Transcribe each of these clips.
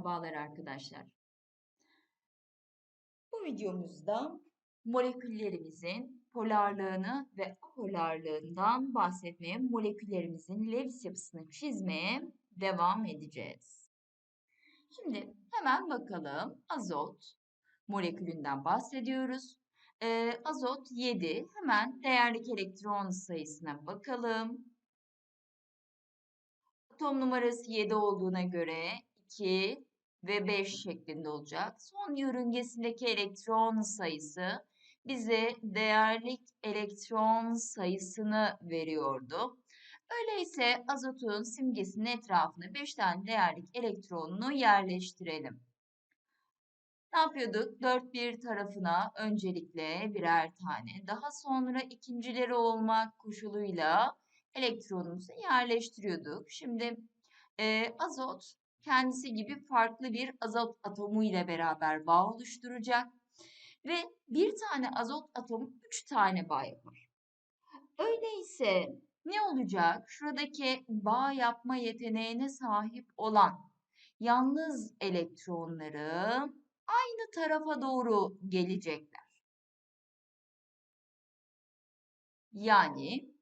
Merhabalar arkadaşlar. Bu videomuzda moleküllerimizin polarlığını ve apolarlığından bahsetmeye, moleküllerimizin Lewis yapısını çizmeye devam edeceğiz. Şimdi hemen bakalım azot molekülünden bahsediyoruz. Ee, azot 7. Hemen değerlik elektron sayısına bakalım. Atom numarası 7 olduğuna göre 2 ve 5 şeklinde olacak. Son yörüngesindeki elektron sayısı bize değerlik elektron sayısını veriyordu. Öyleyse azotun simgesinin etrafına 5 tane değerlik elektronunu yerleştirelim. Ne yapıyorduk? Dört bir tarafına öncelikle birer tane, daha sonra ikincileri olmak koşuluyla elektronumuzu yerleştiriyorduk. Şimdi e, azot kendisi gibi farklı bir azot atomu ile beraber bağ oluşturacak ve bir tane azot atomu üç tane bağ yapar. Öyleyse ne olacak? Şuradaki bağ yapma yeteneğine sahip olan yalnız elektronları aynı tarafa doğru gelecekler. Yani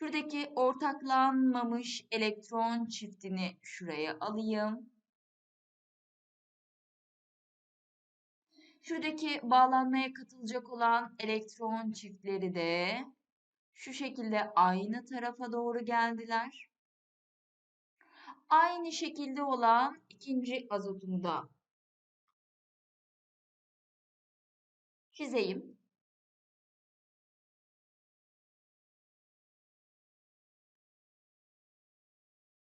Şuradaki ortaklanmamış elektron çiftini şuraya alayım. Şuradaki bağlanmaya katılacak olan elektron çiftleri de şu şekilde aynı tarafa doğru geldiler. Aynı şekilde olan ikinci azotumu da çizeyim.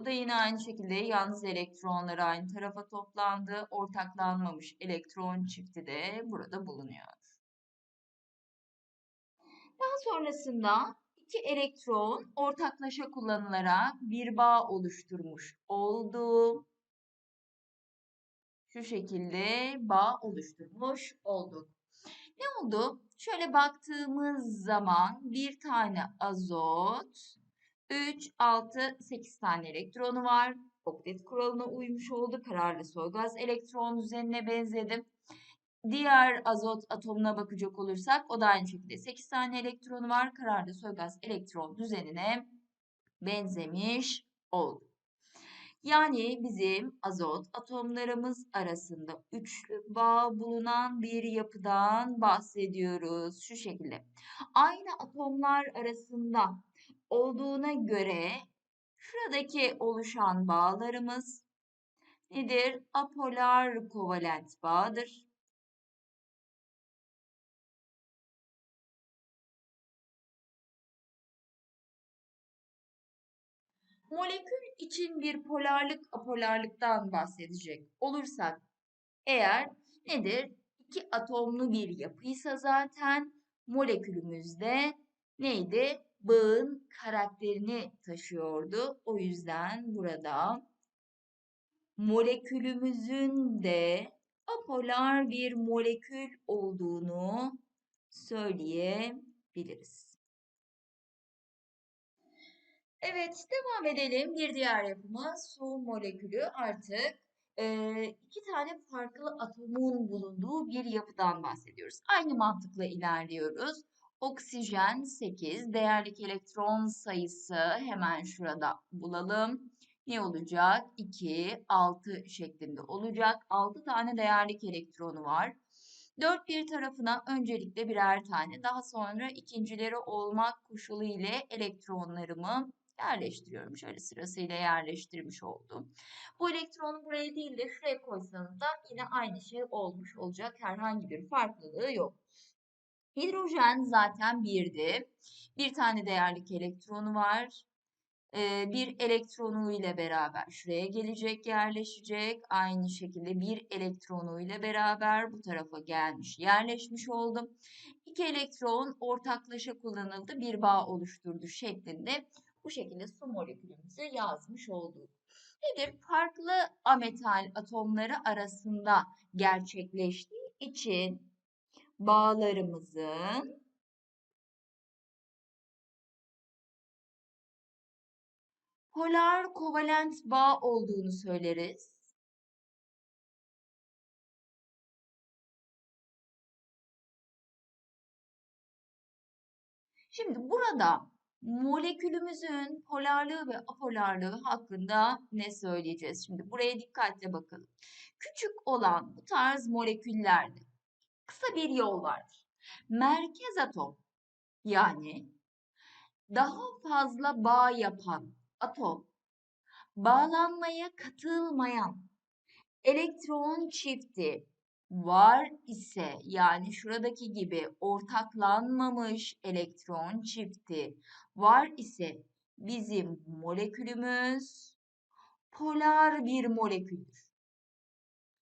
Bu da yine aynı şekilde yalnız elektronları aynı tarafa toplandı. Ortaklanmamış elektron çifti de burada bulunuyor. Daha sonrasında iki elektron ortaklaşa kullanılarak bir bağ oluşturmuş oldu. Şu şekilde bağ oluşturmuş olduk. Ne oldu? Şöyle baktığımız zaman bir tane azot, 3, 6, 8 tane elektronu var. Oktet kuralına uymuş oldu. Kararlı soy gaz elektron düzenine benzedi. Diğer azot atomuna bakacak olursak o da aynı şekilde 8 tane elektronu var. Kararlı soy gaz elektron düzenine benzemiş oldu. Yani bizim azot atomlarımız arasında üçlü bağ bulunan bir yapıdan bahsediyoruz. Şu şekilde. Aynı atomlar arasında olduğuna göre şuradaki oluşan bağlarımız nedir? Apolar kovalent bağdır. Molekül için bir polarlık apolarlıktan bahsedecek olursak eğer nedir? İki atomlu bir yapıysa zaten molekülümüzde neydi? bağın karakterini taşıyordu. O yüzden burada molekülümüzün de apolar bir molekül olduğunu söyleyebiliriz. Evet, devam edelim. Bir diğer yapımız su molekülü artık e, iki tane farklı atomun bulunduğu bir yapıdan bahsediyoruz. Aynı mantıkla ilerliyoruz. Oksijen 8. Değerlik elektron sayısı hemen şurada bulalım. Ne olacak? 2, 6 şeklinde olacak. 6 tane değerlik elektronu var. Dört bir tarafına öncelikle birer tane, daha sonra ikincileri olmak koşulu ile elektronlarımı yerleştiriyorum. Şöyle sırasıyla yerleştirmiş oldum. Bu elektronu buraya değil de şuraya koysanız da yine aynı şey olmuş olacak. Herhangi bir farklılığı yok. Hidrojen zaten birdi. Bir tane değerlik elektronu var. Ee, bir elektronu ile beraber şuraya gelecek, yerleşecek. Aynı şekilde bir elektronu ile beraber bu tarafa gelmiş, yerleşmiş oldum. İki elektron ortaklaşa kullanıldı, bir bağ oluşturdu şeklinde bu şekilde su molekülümüzü yazmış olduk. Nedir? Farklı ametal atomları arasında gerçekleştiği için bağlarımızın polar kovalent bağ olduğunu söyleriz. Şimdi burada molekülümüzün polarlığı ve apolarlığı hakkında ne söyleyeceğiz? Şimdi buraya dikkatle bakalım. Küçük olan bu tarz moleküllerde kısa bir yol vardır. Merkez atom yani daha fazla bağ yapan atom bağlanmaya katılmayan elektron çifti var ise yani şuradaki gibi ortaklanmamış elektron çifti var ise bizim molekülümüz polar bir moleküldür.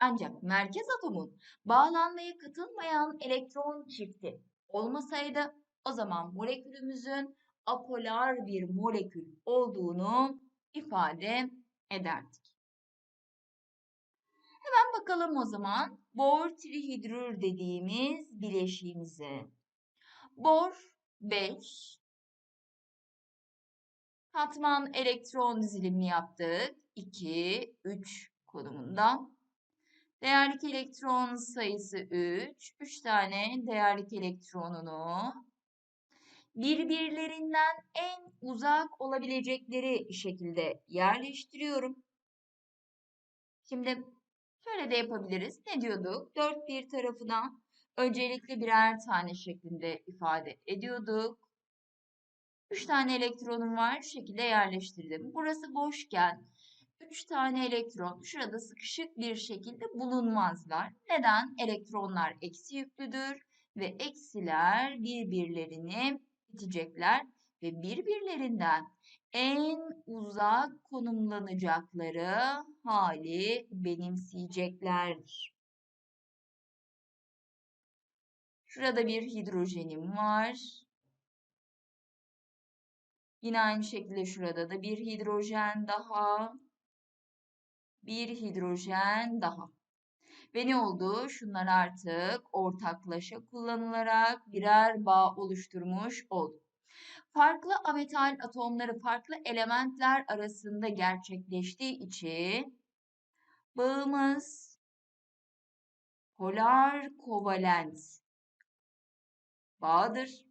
Ancak merkez atomun bağlanmaya katılmayan elektron çifti olmasaydı o zaman molekülümüzün apolar bir molekül olduğunu ifade ederdik. Hemen bakalım o zaman bor trihidrür dediğimiz bileşiğimize. Bor 5. Katman elektron dizilimini yaptık. 2, 3 konumunda. Değerlik elektron sayısı 3. 3 tane değerlik elektronunu birbirlerinden en uzak olabilecekleri şekilde yerleştiriyorum. Şimdi şöyle de yapabiliriz. Ne diyorduk? Dört bir tarafına öncelikle birer tane şeklinde ifade ediyorduk. Üç tane elektronum var. Şu şekilde yerleştirdim. Burası boşken 3 tane elektron şurada sıkışık bir şekilde bulunmazlar. Neden? Elektronlar eksi yüklüdür ve eksiler birbirlerini itecekler ve birbirlerinden en uzak konumlanacakları hali benimseyeceklerdir. Şurada bir hidrojenim var. Yine aynı şekilde şurada da bir hidrojen daha. Bir hidrojen daha. Ve ne oldu? Şunlar artık ortaklaşa kullanılarak birer bağ oluşturmuş oldu. Farklı ametal atomları farklı elementler arasında gerçekleştiği için bağımız polar kovalent bağdır.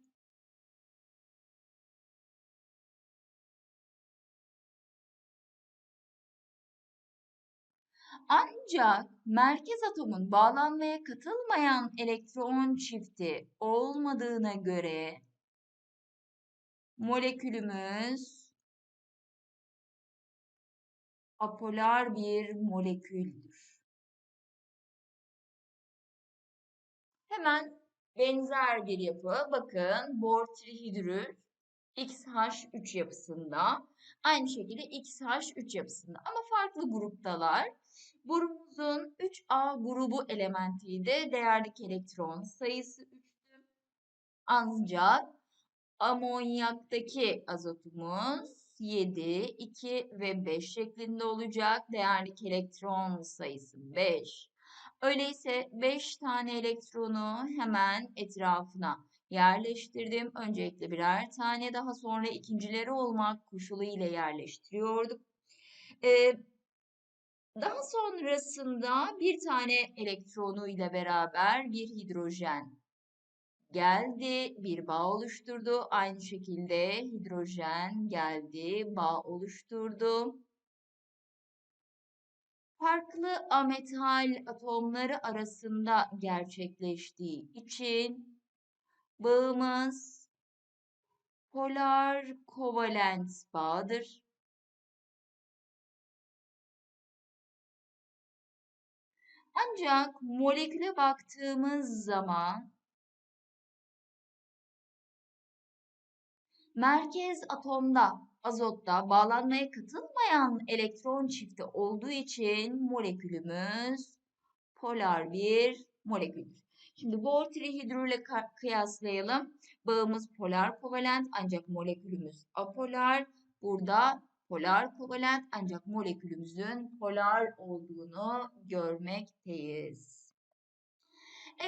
Ancak merkez atomun bağlanmaya katılmayan elektron çifti olmadığına göre molekülümüz apolar bir moleküldür. Hemen benzer bir yapı. Bakın bor trihidrür XH3 yapısında. Aynı şekilde XH3 yapısında ama farklı gruptalar. Grubumuzun 3A grubu elementiydi. Değerlik elektron sayısı 3'tü. Ancak amonyaktaki azotumuz 7, 2 ve 5 şeklinde olacak. Değerlik elektron sayısı 5. Öyleyse 5 tane elektronu hemen etrafına yerleştirdim. Öncelikle birer tane daha sonra ikincileri olmak koşulu ile yerleştiriyorduk. Ee, daha sonrasında bir tane elektronu ile beraber bir hidrojen geldi, bir bağ oluşturdu. Aynı şekilde hidrojen geldi, bağ oluşturdu. Farklı ametal atomları arasında gerçekleştiği için bağımız polar kovalent bağdır. Ancak moleküle baktığımız zaman merkez atomda azotta bağlanmaya katılmayan elektron çifti olduğu için molekülümüz polar bir moleküldür. Şimdi bor trihidrür ile kıyaslayalım. Bağımız polar kovalent ancak molekülümüz apolar. Burada polar kovalent ancak molekülümüzün polar olduğunu görmekteyiz.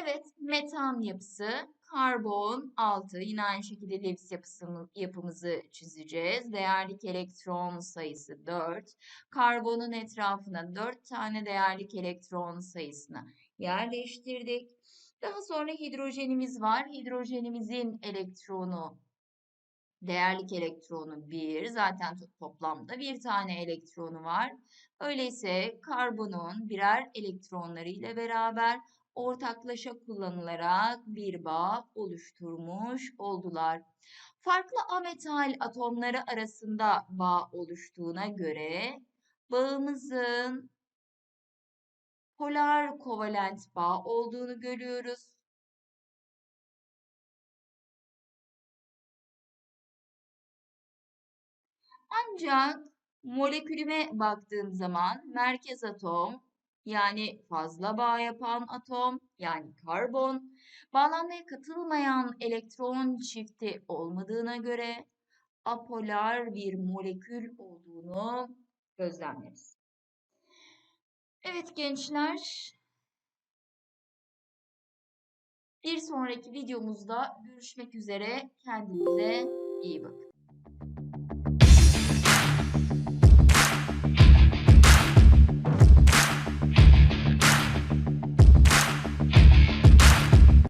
Evet, metan yapısı, karbon 6, yine aynı şekilde Lewis yapımızı çizeceğiz. Değerlik elektron sayısı 4. Karbonun etrafına 4 tane değerlik elektron sayısını yerleştirdik. Daha sonra hidrojenimiz var. Hidrojenimizin elektronu Değerlik elektronu 1. Zaten toplamda bir tane elektronu var. Öyleyse karbonun birer elektronları ile beraber ortaklaşa kullanılarak bir bağ oluşturmuş oldular. Farklı ametal atomları arasında bağ oluştuğuna göre bağımızın polar kovalent bağ olduğunu görüyoruz. Ancak molekülüme baktığım zaman merkez atom yani fazla bağ yapan atom yani karbon bağlanmaya katılmayan elektron çifti olmadığına göre apolar bir molekül olduğunu gözlemleriz. Evet gençler. Bir sonraki videomuzda görüşmek üzere. Kendinize iyi bakın.